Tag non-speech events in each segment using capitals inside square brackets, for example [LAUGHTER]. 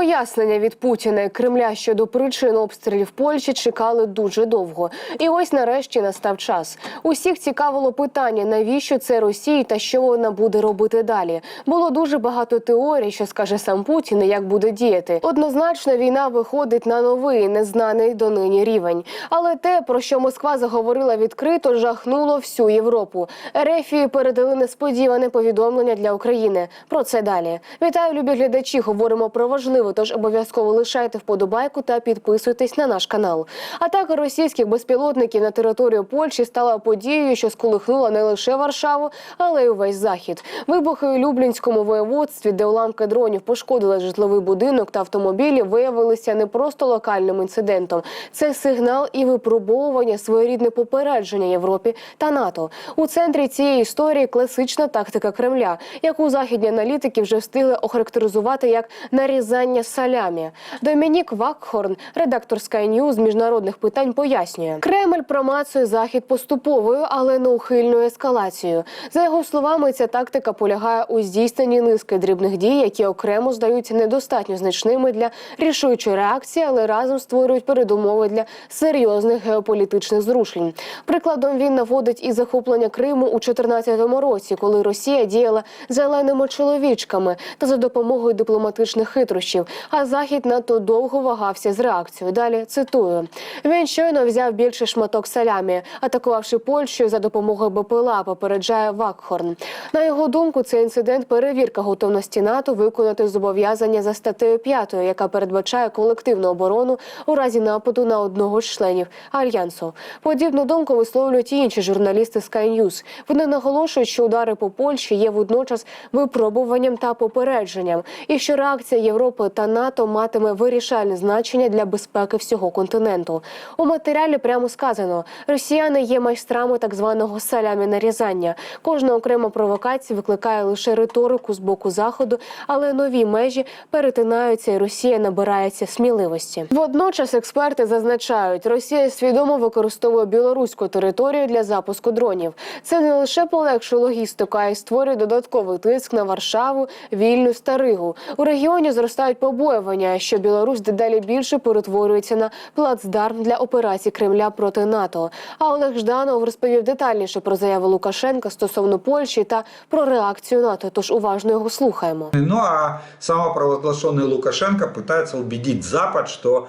Пояснення від Путіна Кремля щодо причин обстрілів Польщі чекали дуже довго. І ось нарешті настав час. Усіх цікавило питання, навіщо це Росії та що вона буде робити далі. Було дуже багато теорій, що скаже сам Путін і як буде діяти. Однозначно, війна виходить на новий, незнаний донині рівень. Але те, про що Москва заговорила відкрито, жахнуло всю Європу. Ерефії передали несподіване повідомлення для України. Про це далі. Вітаю, любі глядачі. Говоримо про важливе, тож обов'язково лишайте вподобайку та підписуйтесь на наш канал. Атака російських безпілотників на територію Польщі стала подією, що сколихнула не лише Варшаву, але й увесь захід. Вибухи у Люблінському воєводстві, де уламки дронів пошкодили житловий будинок та автомобілі, виявилися не просто локальним інцидентом. Це сигнал і випробовування своєрідне попередження Європі та НАТО. У центрі цієї історії класична тактика Кремля, яку західні аналітики вже встигли охарактеризувати як нарізання салямі. Домінік Вакхорн, редактор Sky News з міжнародних питань, пояснює, Кремль промацує захід поступовою, але неухильною ескалацією. За його словами, ця тактика полягає у здійсненні низки дрібних дій, які окремо здаються недостатньо значними для рішучої реакції, але разом створюють передумови для серйозних геополітичних зрушень. Прикладом він наводить і захоплення Криму у 2014 році, коли Росія діяла зеленими чоловічками та за допомогою дипломатичних хитрощів. А захід надто довго вагався з реакцією. Далі цитую: він щойно взяв більший шматок салямі, атакувавши Польщу за допомогою БПЛА, попереджає Вакхорн. На його думку, цей інцидент перевірка готовності НАТО виконати зобов'язання за статтею 5, яка передбачає колективну оборону у разі нападу на одного з членів альянсу. Подібну думку висловлюють і інші журналісти Sky News. Вони наголошують, що удари по Польщі є водночас випробуванням та попередженням, і що реакція Європи та НАТО матиме вирішальне значення для безпеки всього континенту. У матеріалі прямо сказано: росіяни є майстрами так званого салямі нарізання. Кожна окрема провокація викликає лише риторику з боку заходу, але нові межі перетинаються, і Росія набирається сміливості. Водночас експерти зазначають, Росія свідомо використовує білоруську територію для запуску дронів. Це не лише полегшує логістику, а й створює додатковий тиск на Варшаву, Вільнюс та Ригу. У регіоні зростають побоювання, що Білорусь дедалі більше перетворюється на плацдарм для операцій Кремля проти НАТО. А Олег Жданов розповів детальніше про заяву Лукашенка стосовно Польщі та про реакцію НАТО. Тож уважно його слухаємо. Ну а самопровозглашенный Лукашенко пытается убедить Запад, что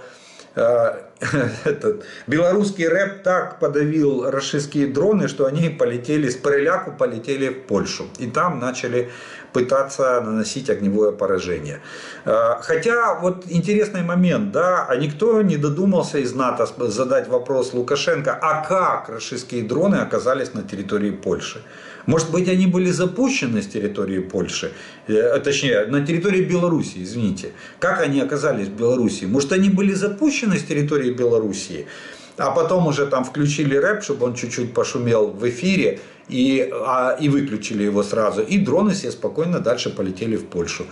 э, [LAUGHS] этот, белорусский рэп так подавил российские дроны, что они полетели с переляку, полетели в Польшу. И там начали пытаться наносить огневое поражение. Э, Хотя вот интересный момент, да, а никто не додумался из НАТО задать вопрос Лукашенко, а как российские дроны оказались на территории Польши? Может быть, они были запущены с территории Польши, э, точнее, на территории Белоруссии, извините. Как они оказались в Белоруссии? Может, они были запущены с территории Белоруссии, а потом уже там включили рэп, чтобы он чуть-чуть пошумел в эфире, и, а, и выключили его сразу. И дроны себе спокойно дальше полетели в Польшу.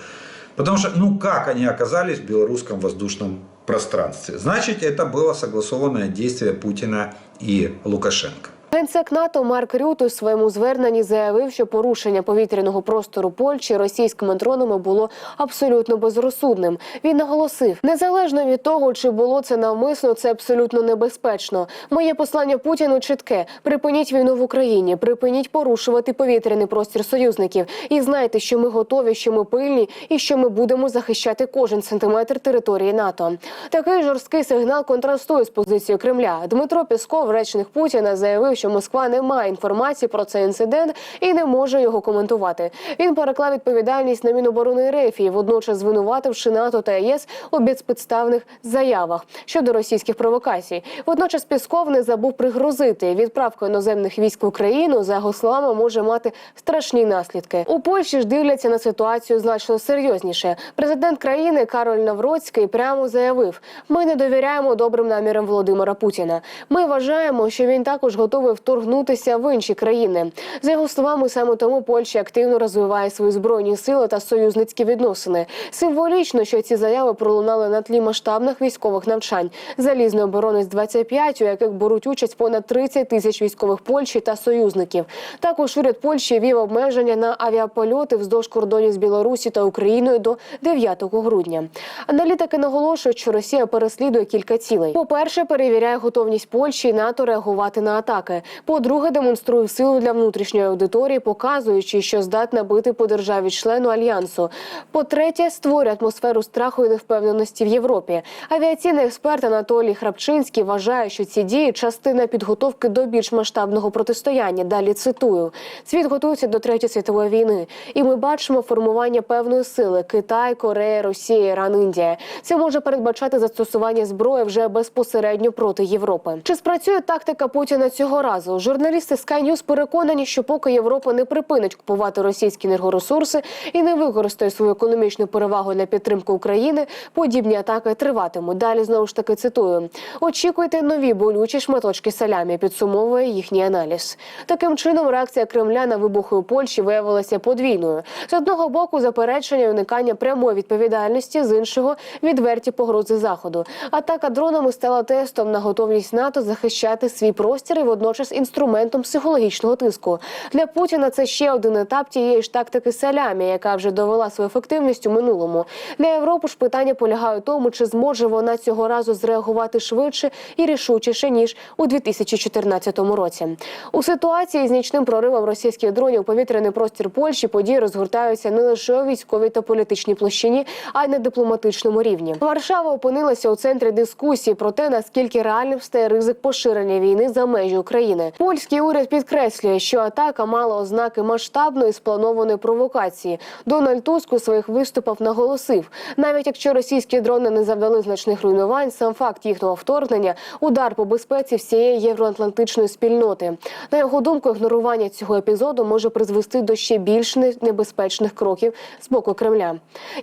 Потому что, ну как они оказались в белорусском воздушном пространстве? Значит, это было согласованное действие Путина и Лукашенко. Генсек НАТО Марк Рют у своєму зверненні заявив, що порушення повітряного простору Польщі російськими дронами було абсолютно безрозсудним. Він наголосив, незалежно від того, чи було це навмисно, це абсолютно небезпечно. Моє послання Путіну чітке: припиніть війну в Україні, припиніть порушувати повітряний простір союзників. І знайте, що ми готові, що ми пильні і що ми будемо захищати кожен сантиметр території НАТО. Такий жорсткий сигнал контрастує з позицією Кремля. Дмитро Пісков, речник Путіна, заявив, що Москва не має інформації про цей інцидент і не може його коментувати. Він переклав відповідальність на Міноборони РФ і водночас звинувативши НАТО та ЄС у безпідставних заявах щодо російських провокацій. Водночас Пісков не забув пригрозити відправка іноземних військ в Україну за його словами може мати страшні наслідки. У Польщі ж дивляться на ситуацію значно серйозніше. Президент країни Кароль Навроцький прямо заявив: ми не довіряємо добрим намірам Володимира Путіна. Ми вважаємо, що він також готовий готовий вторгнутися в інші країни. За його словами, саме тому Польща активно розвиває свої збройні сили та союзницькі відносини. Символічно, що ці заяви пролунали на тлі масштабних військових навчань залізної оборони з 25 у яких беруть участь понад 30 тисяч військових Польщі та союзників. Також уряд Польщі вів обмеження на авіапольоти вздовж кордонів з Білорусі та Україною до 9 грудня. Аналітики наголошують, що Росія переслідує кілька цілей. По-перше, перевіряє готовність Польщі і НАТО реагувати на атаки. По-друге, демонструє силу для внутрішньої аудиторії, показуючи, що здатна бити по державі-члену альянсу. По-третє, створює атмосферу страху і невпевненості в Європі. Авіаційний експерт Анатолій Храпчинський вважає, що ці дії частина підготовки до більш масштабного протистояння. Далі цитую: світ готується до третьої світової війни, і ми бачимо формування певної сили: Китай, Корея, Росія, Іран, Індія. Це може передбачати застосування зброї вже безпосередньо проти Європи. Чи спрацює тактика Путіна цього разу? Журналісти Sky News переконані, що поки Європа не припинить купувати російські енергоресурси і не використає свою економічну перевагу для підтримки України, подібні атаки триватимуть. Далі знову ж таки цитую: очікуйте нові болючі шматочки салямі. Підсумовує їхній аналіз. Таким чином, реакція Кремля на вибухи у Польщі виявилася подвійною. З одного боку, заперечення і уникання прямої відповідальності, з іншого відверті погрози заходу. Атака дронами стала тестом на готовність НАТО захищати свій простір і водночас інструментом психологічного тиску. Для Путіна це ще один етап тієї ж тактики салямі, яка вже довела свою ефективність у минулому. Для Європи ж питання полягає у тому, чи зможе вона цього разу зреагувати швидше і рішучіше ніж у 2014 році. У ситуації з нічним проривом російських дронів у повітряний простір Польщі події розгортаються не лише у військовій та політичній площині, а й на дипломатичному рівні. Варшава опинилася у центрі дискусії про те, наскільки реальним стає ризик поширення війни за межі України. Польський уряд підкреслює, що атака мала ознаки масштабної спланованої провокації. Дональд Туск у своїх виступах наголосив, навіть якщо російські дрони не завдали значних руйнувань, сам факт їхнього вторгнення удар по безпеці всієї євроатлантичної спільноти. На його думку, ігнорування цього епізоду може призвести до ще більш небезпечних кроків з боку Кремля.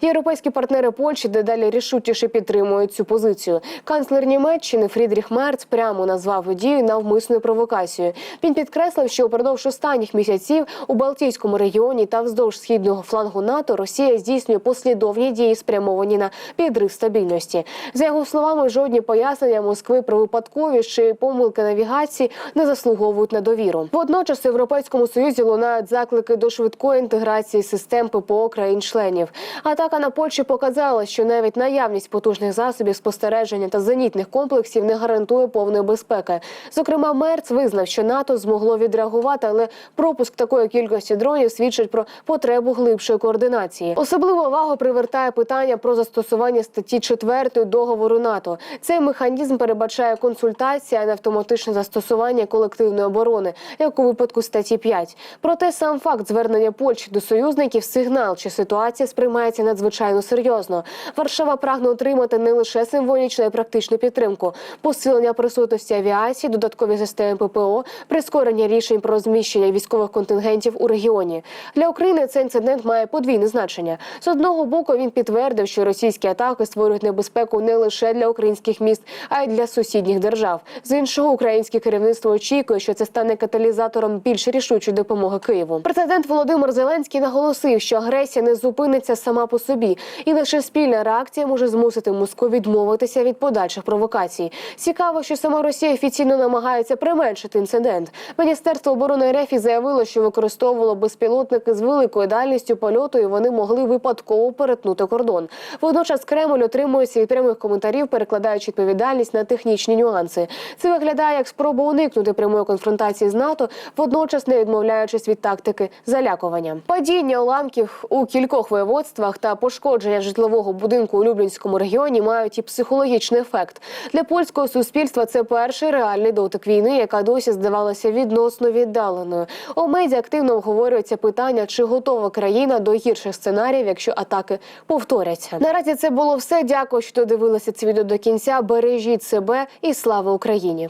Європейські партнери Польщі дедалі рішучіше підтримують цю позицію. Канцлер Німеччини Фрідріх Мерц прямо назвав дію навмисною провокацією. Він підкреслив, що упродовж останніх місяців у Балтійському регіоні та вздовж східного флангу НАТО Росія здійснює послідовні дії, спрямовані на підрив стабільності. За його словами, жодні пояснення Москви про випадковість чи помилки навігації не заслуговують на довіру. Водночас у європейському союзі лунають заклики до швидкої інтеграції систем ППО країн-членів. Атака на Польщу показала, що навіть наявність потужних засобів спостереження та зенітних комплексів не гарантує повної безпеки. Зокрема, Мерц визнав, що НАТО змогло відреагувати, але пропуск такої кількості дронів свідчить про потребу глибшої координації. Особливу увагу привертає питання про застосування статті 4 договору НАТО. Цей механізм передбачає консультації, а не автоматичне застосування колективної оборони, як у випадку статті 5. Проте сам факт звернення Польщі до союзників сигнал, чи ситуація сприймається надзвичайно серйозно. Варшава прагне отримати не лише символічну і практичну підтримку, посилення присутності авіації, додаткові системи ППО, прискорення рішень про розміщення військових контингентів у регіоні. Для України цей інцидент має подвійне значення. З одного боку він підтвердив, що російські атаки створюють небезпеку не лише для українських міст, а й для сусідніх держав. З іншого, українське керівництво очікує, що це стане каталізатором більш рішучої допомоги Києву. Президент Володимир Зеленський наголосив, що агресія не зупиниться сама по собі, і лише спільна реакція може змусити Москву відмовитися від подальших провокацій. Цікаво, що сама Росія офіційно намагається применшити інцидент. Міністерство оборони РФ заявило, що використовувало безпілотники з великою дальністю польоту, і вони могли випадково перетнути кордон. Водночас Кремль отримується від прямих коментарів, перекладаючи відповідальність на технічні нюанси. Це виглядає як спроба уникнути прямої конфронтації з НАТО, водночас не відмовляючись від тактики залякування. Падіння уламків у кількох воєводствах та пошкодження житлового будинку у Люблінському регіоні мають і психологічний ефект для польського суспільства. Це перший реальний дотик війни, яка досі здавалася відносно віддаленою. У медіа активно обговорюється питання, чи готова країна до гірших сценаріїв, якщо атаки повторяться. Наразі це було все. Дякую, що дивилися це відео до кінця. Бережіть себе і слава Україні.